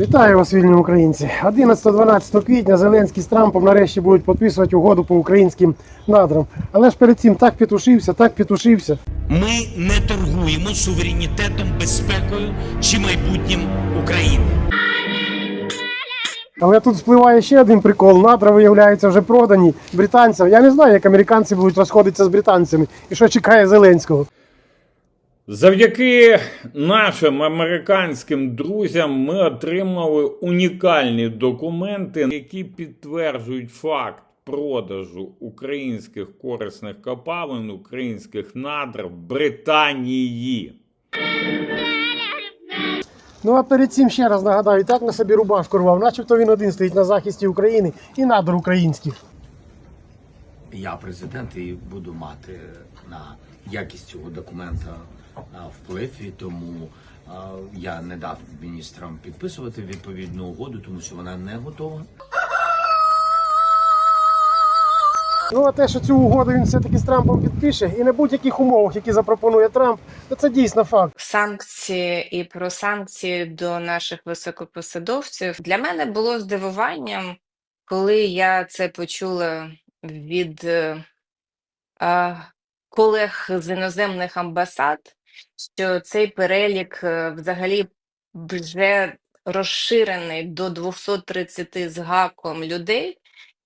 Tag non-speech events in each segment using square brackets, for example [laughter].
Вітаю вас, вільні українці. 11-12 квітня Зеленський з Трампом нарешті будуть підписувати угоду по українським надрам. Але ж перед цим так петушився, так петушився. Ми не торгуємо суверенітетом, безпекою чи майбутнім України. Але тут спливає ще один прикол. Надра, виявляється, вже продані британцям. Я не знаю, як американці будуть розходитися з британцями і що чекає Зеленського. Завдяки нашим американським друзям ми отримали унікальні документи, які підтверджують факт продажу українських корисних копалин, українських надр Британії. Ну а перед цим ще раз нагадаю, і так на собі рубашку рвав, начебто він один стоїть на захисті України і надр українських. я президент і буду мати на якість цього документа вплив, і тому я не дав міністрам підписувати відповідну угоду, тому що вона не готова. Ну а те, що цю угоду він все-таки з Трампом підпише, і на будь-яких умовах, які запропонує Трамп, то це дійсно факт. санкції і про санкції до наших високопосадовців для мене було здивуванням, коли я це почула від е, колег з іноземних амбасад, що цей перелік е, взагалі вже розширений до 230 з гаком людей.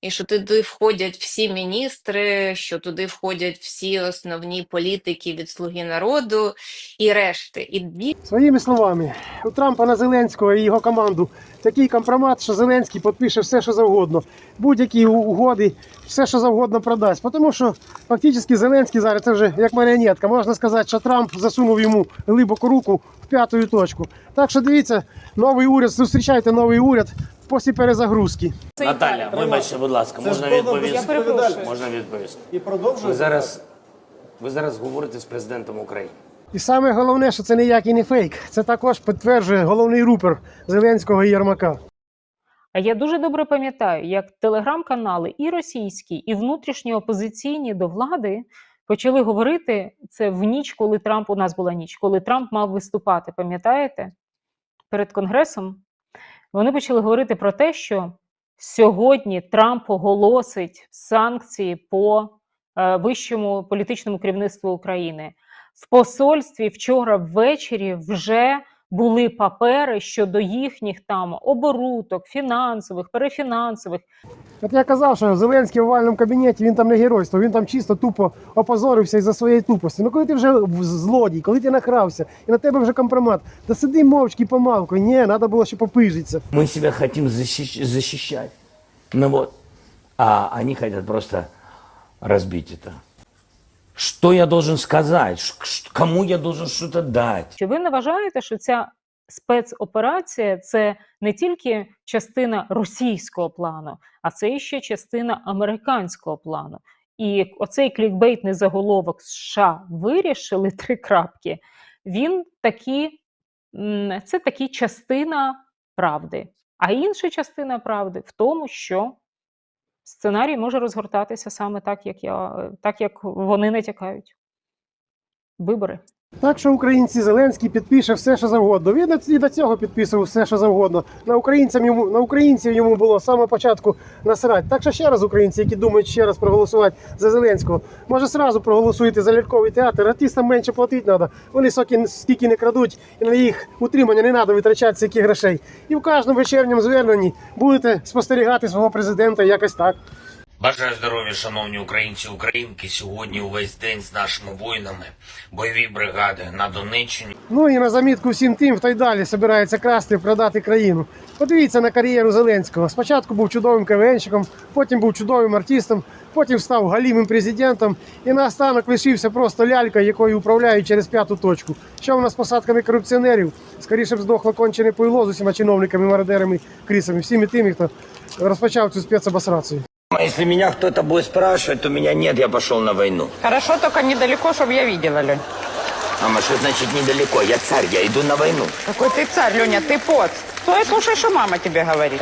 І що туди входять всі міністри, що туди входять всі основні політики від Слуги народу і решти. І Своїми словами, у Трампа на Зеленського і його команду такий компромат, що Зеленський підпише все, що завгодно, будь-які угоди, все, що завгодно продасть. Тому що фактично Зеленський зараз це вже як маріонетка. Можна сказати, що Трамп засунув йому глибоку руку в п'яту точку. Так що дивіться, новий уряд, зустрічайте новий уряд після перезагрузки. Наталя, вибачте, будь ласка, можна відповісти? Можна відповісти. І продовжує. Ви зараз, ви зараз говорите з президентом України. І саме головне, що це ніякий не фейк. Це також підтверджує головний рупер Зеленського і Єрмака. А я дуже добре пам'ятаю, як телеграм-канали і російські, і внутрішні опозиційні до влади почали говорити це в ніч, коли Трамп у нас була ніч, коли Трамп мав виступати. Пам'ятаєте? Перед Конгресом вони почали говорити про те, що сьогодні Трамп оголосить санкції по е, вищому політичному керівництву України. В посольстві вчора ввечері вже були папери щодо їхніх там оборудок, фінансових, перефінансових. От я казав, що Зеленський в овальному кабінеті він там не геройство, він там чисто тупо опозорився із-за своєї тупості. Ну коли ти вже в- злодій, коли ти нахрався, і на тебе вже компромат, та сиди мовчки помалку. Ні, треба було ще попижитися. Мы себя хотим защищ- защищать. Ну вот. А они хотят просто разбить это. Что я должен ш- Кому я должен что-то дать? Чи ви не вважаєте, що ця спецоперація це не тільки частина російського плану, а це ще частина американського плану? І оцей клікбейтний заголовок США вирішили [laughs] три крапки. Він такі, це такі частина правди. А інша частина правди в тому, що сценарій може розгортатися саме так, як я, так як вони натякають. Вибори. Так що українці Зеленський підпише все, що завгодно. Він і до цього підписував все, що завгодно. На українцям йому на українців йому було з початку насрать. Так що ще раз українці, які думають ще раз проголосувати за Зеленського, може сразу проголосуйте за ляльковий театр. Артистам менше платити треба. Вони соки скільки не крадуть, і на їх утримання не треба витрачати стільки грошей. І в кожному вечірньому зверненні будете спостерігати свого президента якось так. Бажаю здоров'я, шановні українці українки. Сьогодні увесь день з нашими воїнами, бойові бригади на Донеччині. Ну і на замітку всім тим, хто й далі збирається красти, продати країну. Подивіться на кар'єру Зеленського. Спочатку був чудовим КВНщиком, потім був чудовим артистом, потім став галімим президентом і наостанок лишився просто лялькою, якою управляють через п'яту точку. Що в нас посадками корупціонерів? Скоріше б здохло кончене пойло з усіма чиновниками, мародерами, крісами, всіми тими, хто розпочав цю спецобосрацію. Если меня кто-то будет спрашивать, то меня нет, я пошел на войну. Хорошо, только недалеко, чтобы я видела, Лень. Мама, что значит недалеко? Я царь, я иду на войну. Какой ты царь, Леня, ты поц. Стой, слушай, что мама тебе говорит.